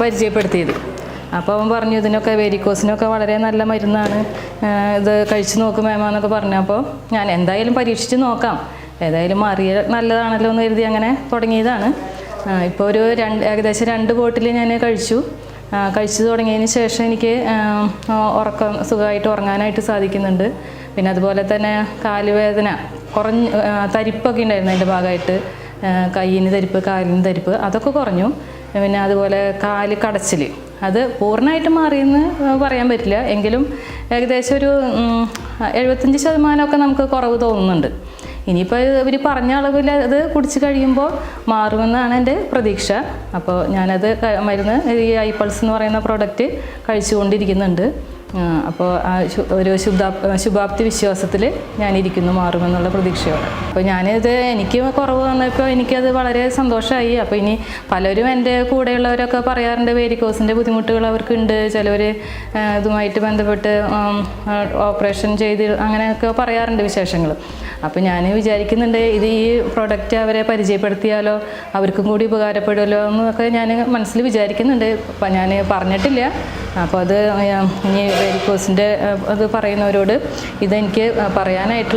പരിചയപ്പെടുത്തിയത്. അപ്പോൾ അവൻ പറഞ്ഞു ഇതിനൊക്കെ വേരിക്കോസിനൊക്കെ വളരെ നല്ല മരുന്നാണ്. ഇത് കഴിച്ചു നോക്കും മേമാന്നൊക്കെ പറഞ്ഞപ്പോൾ ഞാൻ എന്തായാലും പരീക്ഷിച്ച് നോക്കാം. ഏതായാലും മാറിയ നല്ലതാണല്ലോ എന്ന് കരുതി അങ്ങനെ തുടങ്ങിയതാണ്. ഇപ്പോൾ ഒരു രണ്ട് ഏകദേശം രണ്ട് ബോട്ടിൽ ഞാൻ കഴിച്ചു. കഴിച്ചു തുടങ്ങിയതിന് ശേഷം എനിക്ക് ഉറക്കം സുഖമായിട്ട് ഉറങ്ങാനായിട്ട് സാധിക്കുന്നുണ്ട്. പിന്നെ അതുപോലെ തന്നെ കാലുവേദന കുറഞ്ഞ് തരിപ്പൊക്കെ ഉണ്ടായിരുന്നു അതിന്റെ ഭാഗമായിട്ട്. കയ്യിന് തരിപ്പ് കാലിന് തരിപ്പ് അതൊക്കെ കുറഞ്ഞു. പിന്നെ അതുപോലെ കാൽ കടച്ചിൽ അത് പൂർണമായിട്ട് മാറിയെന്ന് പറയാൻ പറ്റില്ല. എങ്കിലും ഏകദേശം ഒരു എഴുപത്തഞ്ച് ശതമാനമൊക്കെ നമുക്ക് കുറവ് തോന്നുന്നുണ്ട്. ഇനിയിപ്പോൾ ഇവർ പറഞ്ഞ അളവിൽ അത് കുടിച്ച് കഴിയുമ്പോൾ മാറുമെന്നാണ് എന്റെ പ്രതീക്ഷ. അപ്പോൾ ഞാനത് മരുന്ന് ഈ ഐ പൾസ് എന്ന് പറയുന്ന പ്രോഡക്റ്റ് കഴിച്ചുകൊണ്ടിരിക്കുന്നുണ്ട്. അപ്പോൾ ആ ഒരു ശുദ്ധാ ശുഭാപ്തി വിശ്വാസത്തിൽ ഞാനിരിക്കുന്നു മാറുമെന്നുള്ള പ്രതീക്ഷയോടെ. അപ്പോൾ ഞാനിത് എനിക്ക് കുറവ് വന്നപ്പോൾ എനിക്കത് വളരെ സന്തോഷമായി അപ്പോൾ ഇനി പലരും എന്റെ കൂടെയുള്ളവരൊക്കെ പറയാറുണ്ട് വേരിക്കോസിന്റെ ബുദ്ധിമുട്ടുകൾ അവർക്കുണ്ട്. ചിലവർ ഇതുമായിട്ട് ബന്ധപ്പെട്ട് ഓപ്പറേഷൻ ചെയ്ത് അങ്ങനെയൊക്കെ പറയാറുണ്ട് വിശേഷങ്ങൾ അപ്പോൾ ഞാൻ വിചാരിക്കുന്നുണ്ട് ഇത് ഈ പ്രോഡക്റ്റ് അവരെ പരിചയപ്പെടുത്തിയാലോ അവർക്കും കൂടി ഉപകാരപ്പെടുമല്ലോ എന്നൊക്കെ ഞാൻ മനസ്സിൽ വിചാരിക്കുന്നുണ്ട്. ഞാൻ പറഞ്ഞിട്ടില്ല. അപ്പോൾ അത് ഇനി വെരിക്കോസിന്റെ അത് പറയുന്നവരോട് ഇതെനിക്ക് പറയാനായിട്ടുള്ള